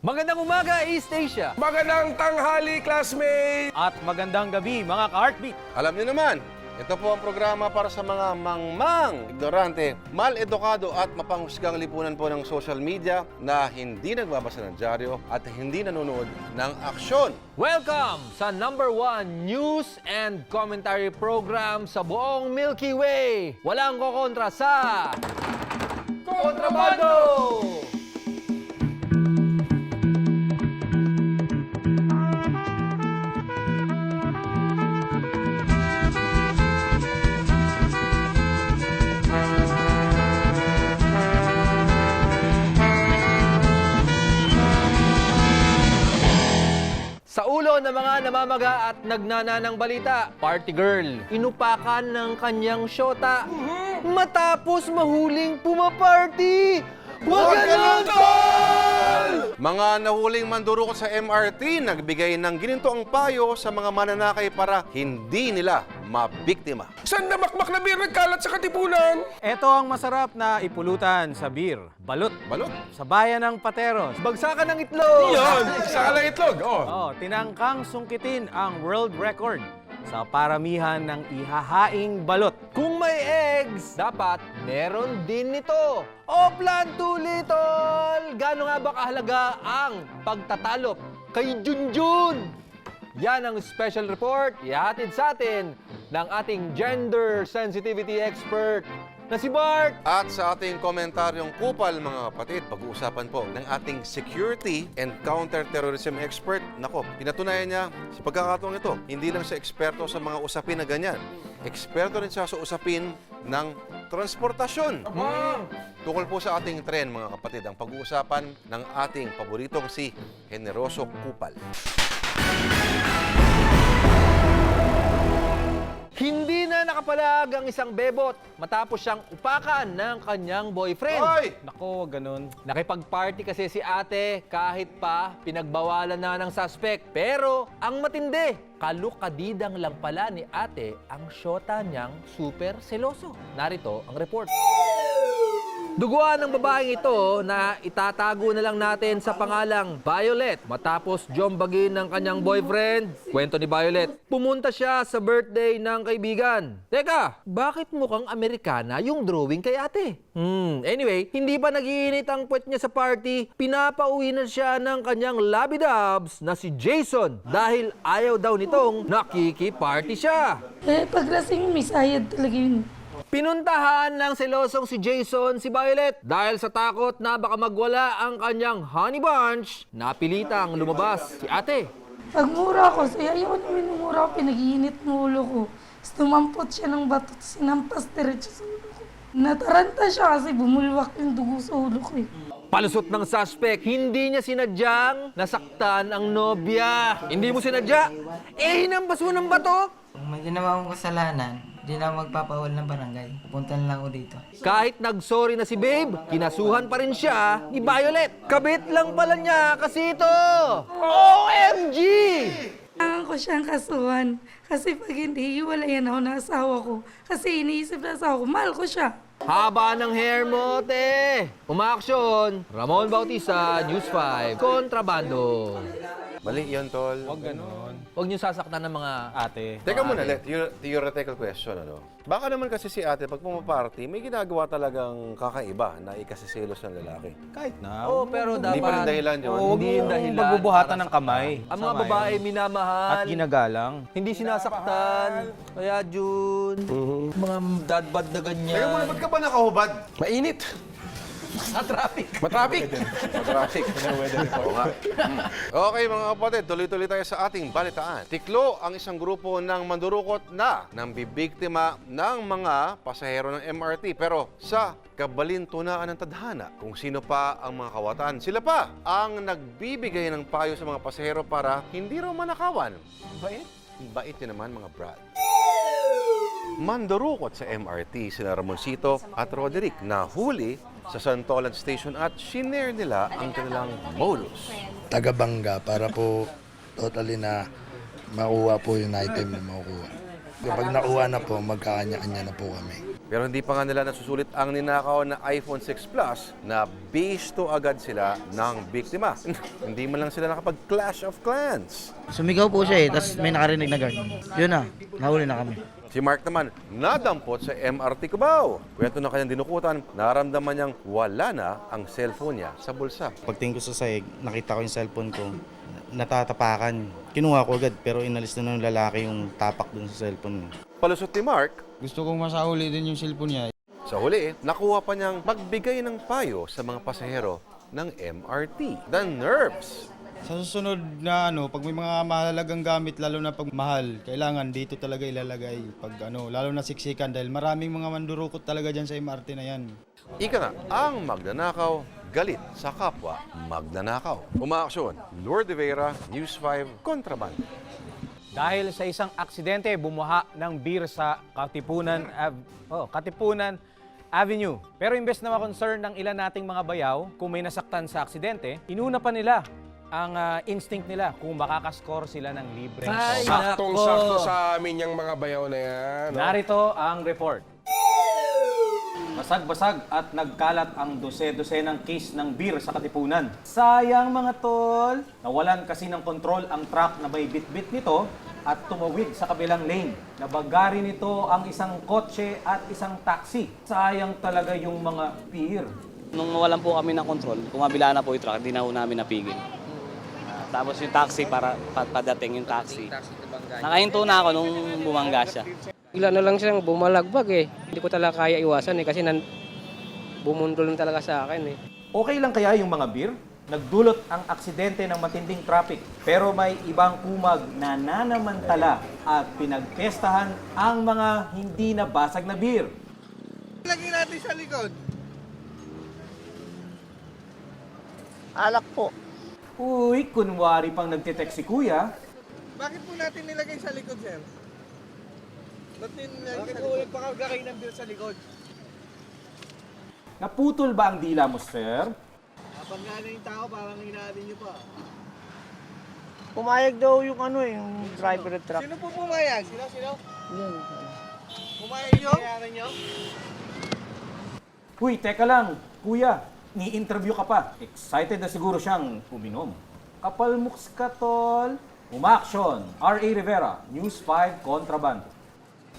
Magandang umaga, East Asia! Magandang tanghali, classmate! At magandang gabi mga ka-heartbeat. Alam niyo naman, ito po ang programa para sa mga mangmang, ignorante, mal-edukado at mapanghusgang lipunan po ng social media na hindi nagbabasa ng dyaryo at hindi nanonood ng aksyon. Welcome sa number one news and commentary program sa buong Milky Way. Walang kokontra sa... Kontrabando! Sa mga namamaga at nagnananang balita, party girl, inupakan ng kanyang syota matapos mahuling pumaparty. Huwag ganun, tol! Mga nahuling mandurukot sa MRT nagbigay ng ginintoang payo sa mga mananakay para hindi nila mabiktima. Saan namakmak na beer nagkalat sa katipunan? Ito ang masarap na ipulutan sa beer. Balot. Balot. Sa bayan ng Pateros. Bagsakan ng itlog! Yan! Sa kalang itlog, oh. Oh, tinangkang sungkitin ang world record sa paramihan ng ihahaing balot. Kung may eggs, dapat meron din nito. O plan tuli, tol! Gano'n nga ba kahalaga ang pagtatalop kay Junjun? Yan ang special report ihatid sa atin ng ating gender sensitivity expert na si Bart. At sa ating komentaryong kupal, mga kapatid, pag-uusapan po ng ating security and counter-terrorism expert. Nako, pinatunayan niya sa pagkakataong ito, hindi lang siya eksperto sa mga usapin na ganyan. Eksperto rin siya sa usapin ng transportasyon. Tungkol po sa ating trend, mga kapatid, ang pag-uusapan ng ating paboritong si Generoso Kupal. Hindi na nakapalag ang isang bebot matapos siyang upakan ng kanyang boyfriend. Hoy! Nako, wag ganun. Nakipag-party kasi si ate kahit pa pinagbawalan na ng suspect. Pero ang matindi, kalukadidang lang pala ni ate ang syota niyang super seloso. Narito ang report. Duguan ng babaeng ito na itatago na lang natin sa pangalang Violet matapos jombagin ng kanyang boyfriend. Kwento ni Violet, pumunta siya sa birthday ng kaibigan. Teka, bakit mukhang Amerikana yung drawing kay ate? Hmm, anyway, hindi pa nagiinit ang puwet niya sa party, pinapauwi na siya ng kanyang labidabs na si Jason dahil ayaw daw nitong nakiki-party siya. Eh, paglasing may sayad talaga yun. Pinuntahan ng selosong si Jason si Violet dahil sa takot na baka magwala ang kanyang honey bunch, napilitang lumabas si ate. Pag mura ko, say, ayaw na minumura ko, pinag-iinit ng ulo ko. Tapos tumampot siya ng bato, tapos sinampas diretso sa ulo ko. Nataranta siya kasi bumulwak yung dugo sa ulo ko eh. Palusot ng suspect, hindi niya sinadyang nasaktan ang nobya. Hindi mo sinadya? Eh, hinampas mo ng bato? Kung may ginawa akong kasalanan, di na magpapawal ng barangay. Pupunta na lang ako dito. Kahit nagsorry na si Babe, kinasuhan pa rin siya ni Violet. Kabit lang pala niya kasi ito. OMG! Kailangan ko siyang kasuhan. Kasi pag hindi, hiwalayan ako ng asawa ko. Kasi iniisip na asawa ko, mahal ko siya. Haba ng hair mo, te. Umaaksyon. Ramon Bautista, News 5, Kontrabando. Mali yun, tol. Wag ganun. Huwag niyo sasaktan ng mga Ate. Teka muna, let, theor- theoretical question, ano? Baka naman kasi si ate, pag pumaparty, may ginagawa talagang kakaiba na ikasiselos ng lalaki. Kahit na. Oo, pero dapat... Hindi pa rin dahilan yun. Oo, Hindi yung dahilan Magbubuhatan para ng kamay. Ang mga Sama babae yun. minamahal. At ginagalang. Hindi sinasaktan. Kaya, Jun, mga dadbad na ganyan. Teka muna, ba't ka ba nakahubad? Mainit. Sa traffic. Matraffic. Traffic. Oo nga. Okay mga kapatid, tuloy-tuloy tayo sa ating balitaan. Tiklo ang isang grupo ng mandurukot na nang bibiktima ng mga pasahero ng MRT. Pero sa kabalintunaan ng tadhana, kung sino pa ang mga kawatan, sila pa ang nagbibigay ng payo sa mga pasahero para hindi raw manakawan. Bait? Bait din naman mga brad. Mandurukot sa MRT sina Ramoncito at Roderick na huli sa Santolan Station at shinare nila ang kanilang modus. taga-bangga para po totally na makuha po yung item na makukuha. Kapag nakuha na po, magkakanya-kanya na po kami. Pero hindi pa nga nila nasusulit ang ninakaw na iPhone 6 Plus na bisto agad sila ng biktima. hindi man lang sila nakapag-clash of clans. Sumigaw po siya eh, tapos may nakarinig na guard. Yun na, nahuli na kami. Si Mark naman, nadampot sa MRT Cubao. Kwento na kanyang dinukutan, naramdaman niyang wala na ang cellphone niya sa bulsa. Pagtingin ko sa sahig, nakita ko yung cellphone ko, natatapakan. Kinuha ko agad, pero inalis na ng lalaki yung tapak dun sa cellphone. Palusot ni Mark, Gusto kong masauli din yung cellphone niya. sa huli, nakuha pa niyang magbigay ng payo sa mga pasahero ng MRT. The nerves! Sa susunod na ano, pag may mga mahalagang gamit, lalo na pag mahal, kailangan dito talaga ilalagay. Pag ano, lalo na siksikan dahil maraming mga mandurukot talaga dyan sa MRT na yan. Ika nga, ang magnanakaw, galit sa kapwa magnanakaw. Umaaksyon, Lord de Vera, News 5, Kontraband. Dahil sa isang aksidente, bumuha ng beer sa Katipunan, Ave- oh, Katipunan Avenue. Pero imbes na ma-concern ng ilan nating mga bayaw kung may nasaktan sa aksidente, inuna pa nila ang ah, instinct nila kung makakaskor sila ng libre. Ay, Saktong-sakto sa amin yung mga bayaw na yan. no? Narito ang report. Basag-basag at nagkalat ang dose-dose ng case ng beer sa Katipunan. Sayang mga tol! Nawalan kasi ng kontrol ang truck na may bit-bit nito at tumawid sa kabilang lane. Nabagari nito ang isang kotse at isang taxi. Sayang talaga yung mga beer. Nung mawalan po kami ng control, kumabila na po yung truck, hindi na po namin napigil. Tapos yung taxi, para pa- padating yung taxi. Nakahinto na ako nung bumangga siya. Bigla na lang siyang bumalagbag eh. Hindi ko talaga kaya iwasan eh kasi nan bumundol lang talaga sa akin eh. Okay lang kaya yung mga beer? Nagdulot ang aksidente ng matinding traffic. Pero may ibang kumag na nanamantala at pinagpestahan ang mga hindi nabasag na beer. Lagyan natin sa likod. Alak po. Uy, kunwari pang nagtitext si kuya. Bakit po natin nilagay sa likod, sir? Ba't nilagay po nagpakagakay ng beer sa likod? Naputol ba ang dila mo, sir? Kapag nga na yung tao, parang hinahali niyo pa. Pumayag daw yung ano eh, yung driver ng truck. Sino po pumayag? Sino, sino? Yun. Pumayag nyo? Pumayag nyo? Uy, teka lang. Kuya, ni-interview ka pa. Excited na siguro siyang uminom. Kapal muks ka, tol. Umaksyon. R.A. Rivera, News 5, Contraband.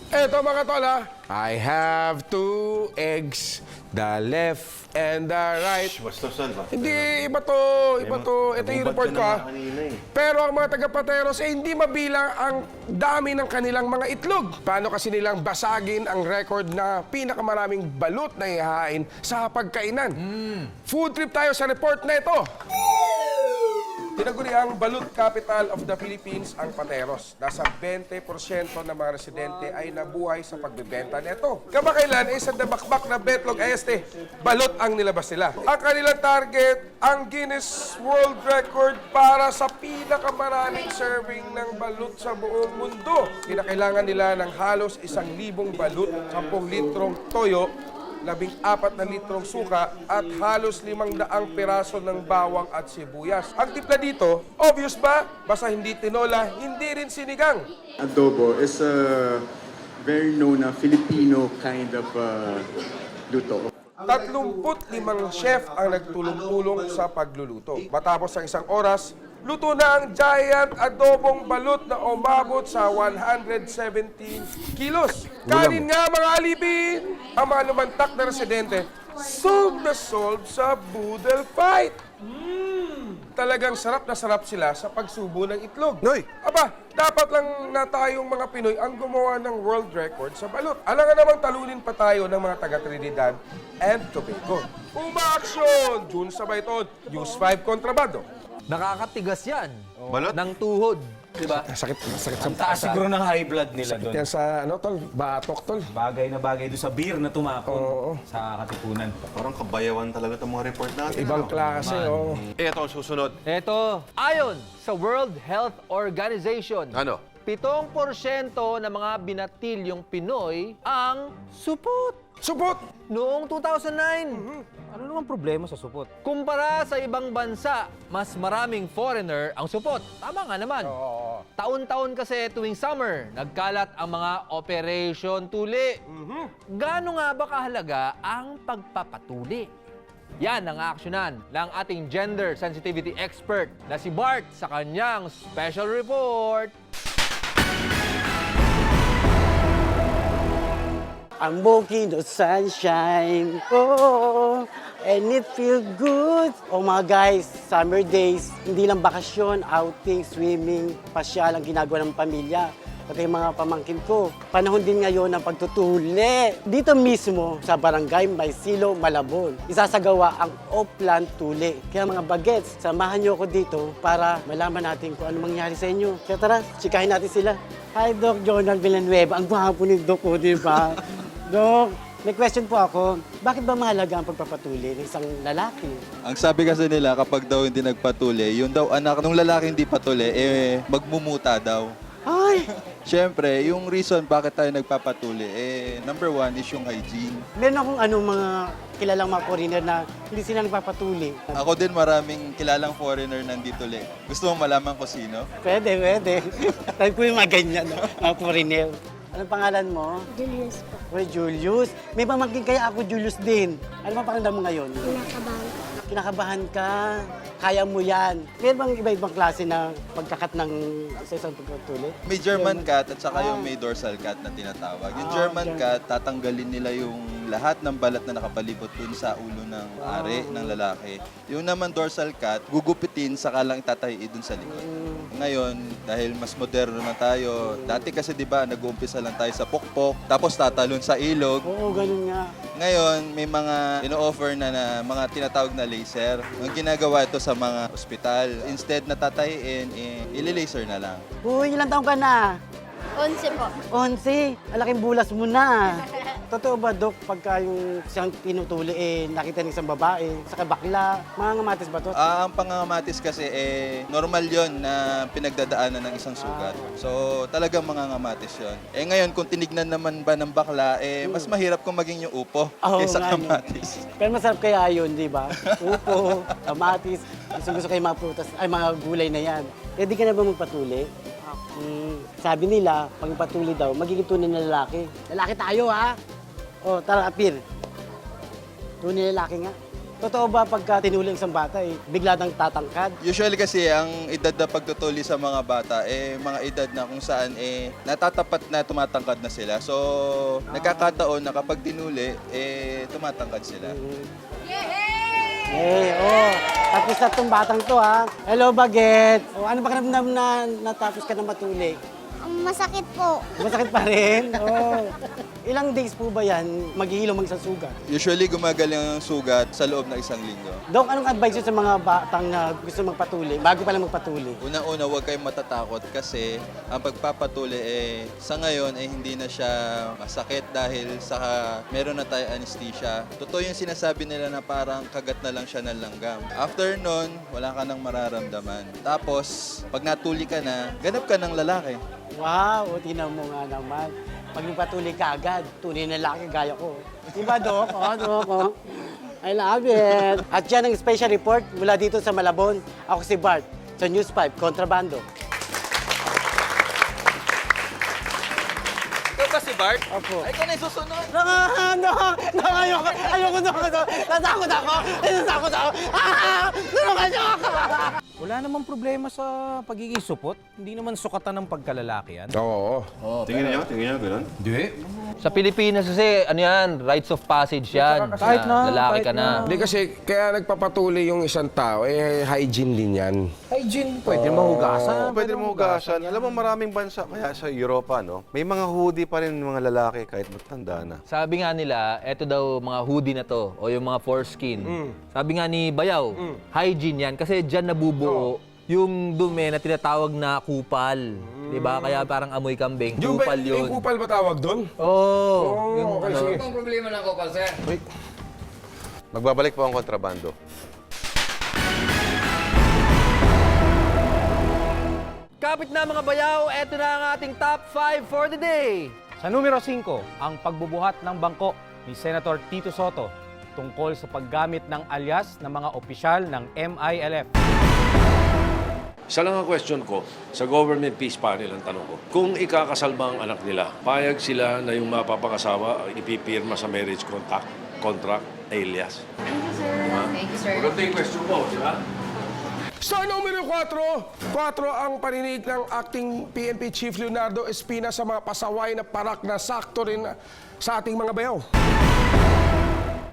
Eto mga tol ha. I have two eggs, the left and the right. Hindi, iba to, iba to. Ito yung report ko ha. Pero ang mga taga-Pateros, eh, hindi mabilang ang dami ng kanilang mga itlog. Paano kasi nilang basagin ang record na pinakamaraming balut na ihahain sa pagkainan? Food trip tayo sa report na ito. Tinaguri ang balut capital of the Philippines ang Pateros. Nasa 20% ng mga residente ay nabuhay sa pagbebenta nito. Kamakailan ay sa dabakbak na betlog este, balot ang nilabas nila. Ang kanilang target, ang Guinness World Record para sa pinakamaraming serving ng balut sa buong mundo. Kinakailangan nila ng halos isang libong balut, 10 litrong toyo, labing apat na litrong suka at halos limang daang piraso ng bawang at sibuyas. Ang tipla dito, obvious ba? Basta hindi tinola, hindi rin sinigang. Adobo is a very known na Filipino kind of uh, luto. 35 chef ang nagtulong-tulong sa pagluluto. Matapos ang isang oras, luto na ang giant adobong balut na umabot sa 117 kilos. Kanin nga mga alipin! Ang mga lumantak na residente, solve na solve sa boodle fight. Talagang sarap na sarap sila sa pagsubo ng itlog. Noy! Aba, dapat lang na tayong mga Pinoy ang gumawa ng world record sa balot. Alangan namang talunin pa tayo ng mga taga Trinidad and Tobago. Umaaksyon! June Sabayton, News 5 Kontrabando. Nakakatigas yan. Balot? Ng tuhod. Diba? Sakit, sakit sa Taas siguro ng high blood nila doon. Yan sa, ano tol, batok tol. Bagay na bagay doon sa beer na tumakon Oo. sa Katipunan. Parang kabayawan talaga itong mga report natin. Ibang klase, oh. Ito ang susunod. Ito, ayon sa World Health Organization, Ano? 7% ng mga binatilyong Pinoy ang supot. Supot! Noong 2009. Ano naman problema sa supot? Kumpara sa ibang bansa, mas maraming foreigner ang supot. Tama nga naman. Oo. Taon-taon kasi tuwing summer, nagkalat ang mga operation tuli. Gaano nga ba kahalaga ang pagpapatuli? Yan ang aaksyonan ng ating gender sensitivity expert na si Bart sa kanyang special report. I'm walking the sunshine. Oh, and it feel good. Oh mga guys, summer days, hindi lang bakasyon, outing, swimming, pasyal ang ginagawa ng pamilya. Pati mga pamangkin ko. Panahon din ngayon ng pagtutuli. Dito mismo sa barangay Maysilo, Malabon, isasagawa ang Oplan Tuli. Kaya mga bagets, samahan niyo ako dito para malaman natin kung ano mangyari sa inyo. Kaya tara, chikahin natin sila. Hi, Doc Jonald Villanueva. Ang gwapo ni Doc ko, di ba? Doc, may question po ako. Bakit ba mahalaga ang pagpapatuli ng isang lalaki? Ang sabi kasi nila kapag daw hindi nagpatuli, yung daw anak ng lalaki hindi patuli, eh magmumuta daw. Ay! Siyempre, yung reason bakit tayo nagpapatuli, eh number one is yung hygiene. Meron akong ano, mga kilalang mga foreigner na hindi sila nagpapatuli. Ako din maraming kilalang foreigner nandito le. Gusto mong malaman ko sino? Pwede, pwede. Tayo po yung mga ganyan, mga foreigner. Anong pangalan mo? Julius po. Uy, Julius. May pamangkin kaya ako, Julius din. Ano bang pakiramdam mo ngayon? Kinakabahan. Kinakabahan ka. Kaya mo yan. Meron bang iba-ibang klase na pagkakat ng sa isang pagpapatuli? May German cat at saka yung may dorsal cat na tinatawag. Yung Ah, German German. cat, tatanggalin nila yung lahat ng balat na nakapalibot dun sa ulo ng ari ng lalaki. Yung naman dorsal cat, gugupitin saka lang itatahi dun sa likod. Ngayon, dahil mas moderno na tayo, dati kasi 'di ba, nag-uumpisa lang tayo sa pokpok, tapos tatalon sa ilog. Oo, ganun nga. Ngayon, may mga ino-offer na, na mga tinatawag na laser. Ang ginagawa ito sa mga ospital, instead na tatayin, eh, ili-laser na lang. Uy, ilang taong ka na? Onse po. Onsi, alaking bulas mo na. Totoo ba, Dok, pagka yung siyang tinutuli, eh, nakita ng isang babae, saka bakla, mga ngamatis ba to? Ah, ang pangangamatis kasi eh normal 'yon na pinagdadaanan ng isang sugat. So, talagang mangangamatis 'yon. Eh ngayon kung tinignan naman ba ng bakla eh mas mahirap kung maging yung upo Oo kaysa nga, no. kamatis. Pero masarap kaya yun, di ba? Upo, kamatis, gusto gusto kayo mga prutas, ay mga gulay na yan. Ready ka na ba magpatuli? Hmm, sabi nila, pag patuli daw, magiging tunay na lalaki. Lalaki tayo, ha? O, tara, apir. Tunay na lalaki nga. Totoo ba pagka tinuli ang isang bata, eh, bigla nang tatangkad? Usually kasi ang edad na pagtutuli sa mga bata eh mga edad na kung saan eh natatapat na tumatangkad na sila. So, nagkakataon na kapag tinuli eh tumatangkad sila. Eh, oh, tapos na itong batang to, ha? Hello, Baget. O, ano ba karamdam na natapos ka na matuli? Masakit po. Masakit pa rin? Oh. Ilang days po ba yan maghihilom ang isang sugat? Usually gumagaling ang sugat sa loob ng isang linggo. Dok, anong advice yun sa mga batang na gusto magpatuli, bago pa lang magpatuli? Una-una, huwag kayong matatakot kasi ang pagpapatuli eh, sa ngayon eh hindi na siya masakit dahil sa meron na tayo anesthesia. Totoo yung sinasabi nila na parang kagat na lang siya ng langgam. After nun, wala ka nang mararamdaman. Tapos, pag natuli ka na, ganap ka ng lalaki. Wow, tinan mo nga naman. Pag nagpatuli ka agad, tunay na laki gaya ko. Di ba, Dok? Oh, Dok, oh. I love it. At yan ang special report mula dito sa Malabon. Ako si Bart sa News 5, Kontrabando. Ikaw ba si Bart? Opo. Ay, ikaw na yung susunod. No, no, no, ayoko, ayoko, no, no, natakot ako, natakot ako, ah, tulungan niyo ako. Wala namang problema sa pagiging supot. Hindi naman sukatan ng pagkalalaki yan. Oo. Tingin niyo, tingin niyo, ganun? Sa Pilipinas kasi, ano yan, rites of passage yan. Kahit na, Lalaki kahit ka na. Hindi kasi, kaya nagpapatuli yung isang tao, eh, hygiene din yan. Hygiene, pwede mahugasan. Oo, pwede mo hugasan. Alam mo, maraming bansa, kaya sa Europa, no? May mga hoodie pa rin mga lalaki kahit matanda na. Sabi nga nila, eto daw mga hoodie na to o yung mga foreskin. Sabi nga ni Bayaw, hygiene yan kasi diyan nabubuo yung dumi na tinatawag na kupal. 'Di ba? Kaya parang amoy kambing. Yung, ba, kupal yun. yung kupal ba tawag doon? Oo. yung, okay, sige. Magbabalik po ang kontrabando. Malapit na mga bayaw, eto na ang ating top 5 for the day. Sa numero 5, ang pagbubuhat ng bangko ni Senator Tito Soto tungkol sa paggamit ng alias ng mga opisyal ng MILF. Isa lang ang question ko, sa government peace panel ang tanong ko, kung ikakasal ba ang anak nila, payag sila na yung mapapakasawa, ipipirma sa marriage contract, contract alias. Thank you, sir. Maganda yung question mo, di ba? Sa numero 4, 4 ang paninig ng acting PNP Chief Leonardo Espina sa mga pasaway na parak na sakto rin sa ating mga bayaw.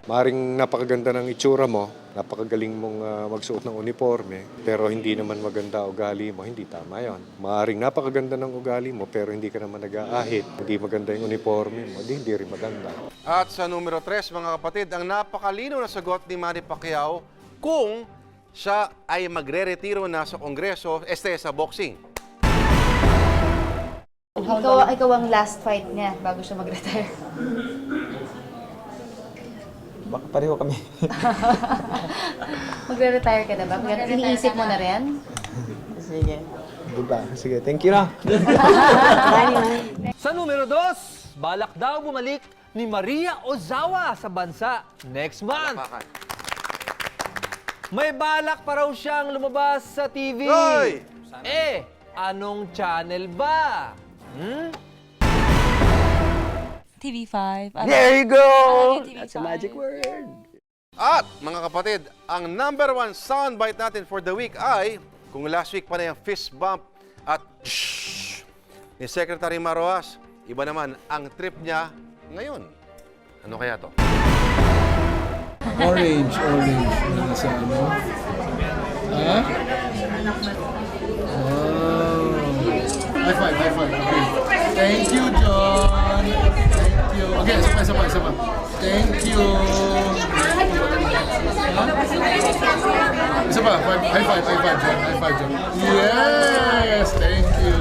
Maring napakaganda ng itsura mo, napakagaling mong ah, magsuot ng uniforme, pero hindi naman maganda ugali mo, hindi tama yon. Maring napakaganda ng ugali mo, pero hindi ka naman nag-aahit, hindi maganda yung uniforme mo, di hindi rin maganda. At sa numero 3, mga kapatid, ang napakalino na sagot ni Manny Pacquiao kung siya ay magre-retiro na sa Kongreso, este sa boxing. Ikaw, ikaw ang last fight niya bago siya mag-retire. Baka pareho kami. Magre-retire ka na ba? Kaya iniisip mo na rin? Sige. Diba? Sige, thank you na. Sa numero 2, balak daw bumalik ni Maria Ozawa sa bansa next month. May balak pa raw siyang lumabas sa TV. Hoy! Eh, anong channel ba? Hmm? TV5. There you go! TV5. That's a magic word. At mga kapatid, ang number one soundbite natin for the week ay, kung last week pa na yung fist bump at shh ni Secretary Maroas, iba naman ang trip niya ngayon. Ano kaya to? Orange, orange. Ano sa ano? Ha? Oh. High five, high five. Okay. Thank you, John. Thank you. Okay, isa pa, isa pa, isa pa. Thank you. Isa pa, five, high five, high five, John. High five, John. Yes! Thank you.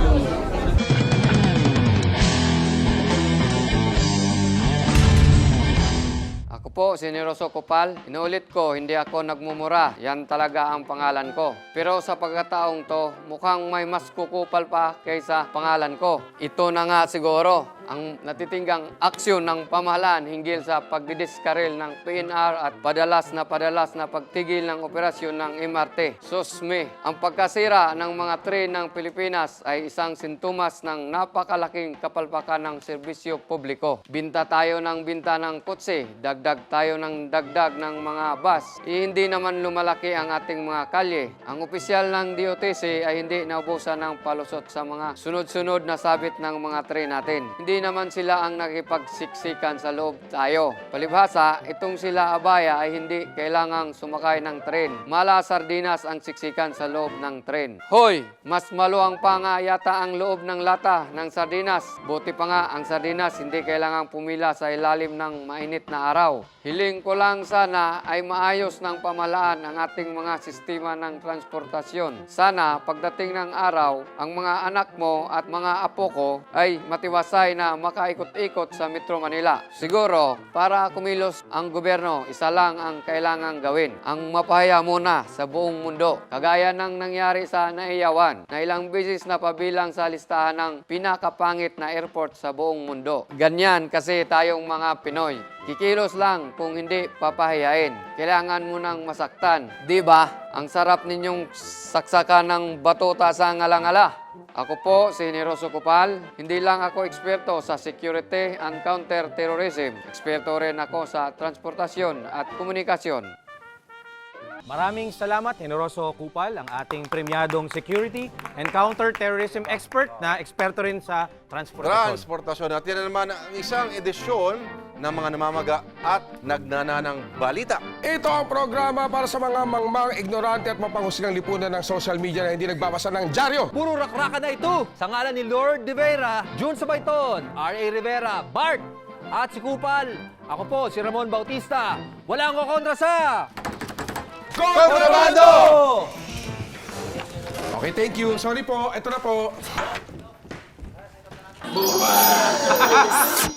Ako po, si Neroso Kopal. Inuulit ko, hindi ako nagmumura. Yan talaga ang pangalan ko. Pero sa pagkataong to, mukhang may mas kukupal pa kaysa pangalan ko. Ito na nga siguro ang natitinggang aksyon ng pamahalaan hinggil sa pagdidiskaril ng PNR at padalas na padalas na pagtigil ng operasyon ng MRT. Susme, ang pagkasira ng mga train ng Pilipinas ay isang sintomas ng napakalaking kapalpakan ng serbisyo publiko. Binta tayo ng binta ng kotse, dagdag tayo ng dagdag ng mga bus. Eh, hindi naman lumalaki ang ating mga kalye. Ang opisyal ng DOTC ay hindi naubusan ng palusot sa mga sunod-sunod na sabit ng mga train natin. Hindi naman sila ang nakipagsiksikan sa loob tayo. Palibhasa, itong sila abaya ay hindi kailangang sumakay ng tren. Mala sardinas ang siksikan sa loob ng tren. Hoy, mas maluwang pa nga yata ang loob ng lata ng sardinas. Buti pa nga ang sardinas hindi kailangang pumila sa ilalim ng mainit na araw. Hiling ko lang sana ay maayos ng pamalaan ang ating mga sistema ng transportasyon. Sana pagdating ng araw, ang mga anak mo at mga apo ko ay matiwasay na makaikot-ikot sa Metro Manila. Siguro, para kumilos ang gobyerno, isa lang ang kailangang gawin. Ang mapahaya muna sa buong mundo. Kagaya ng nangyari sa Naiyawan, na ilang beses na pabilang sa listahan ng pinakapangit na airport sa buong mundo. Ganyan kasi tayong mga Pinoy. Kikilos lang kung hindi papahayain. Kailangan mo nang masaktan. Ba? Ang sarap ninyong saksakan ng batuta sa ngalangala. Ako po si Neroso Kupal. Hindi lang ako eksperto sa security and counter-terrorism. Eksperto rin ako sa transportasyon at komunikasyon. Maraming salamat, Generoso Kupal, ang ating premiadong security and counter-terrorism expert na eksperto rin sa transportasyon. Transportasyon. At yan na naman ang isang edisyon ng mga namamaga at nagnananang balita. Ito ang programa para sa mga mangmang, ignorante at mapanghusgang lipunan ng social media na hindi nagbabasa ng dyaryo. Puro rakraka na ito. Sa ngalan ni Lord De Vera, June Sabayton, R.A. Rivera, Bart, at si Kupal. Ako po, si Ramon Bautista. Walang kukontra sa... Kontrabando! Okay, thank you. Sorry po, ito na po.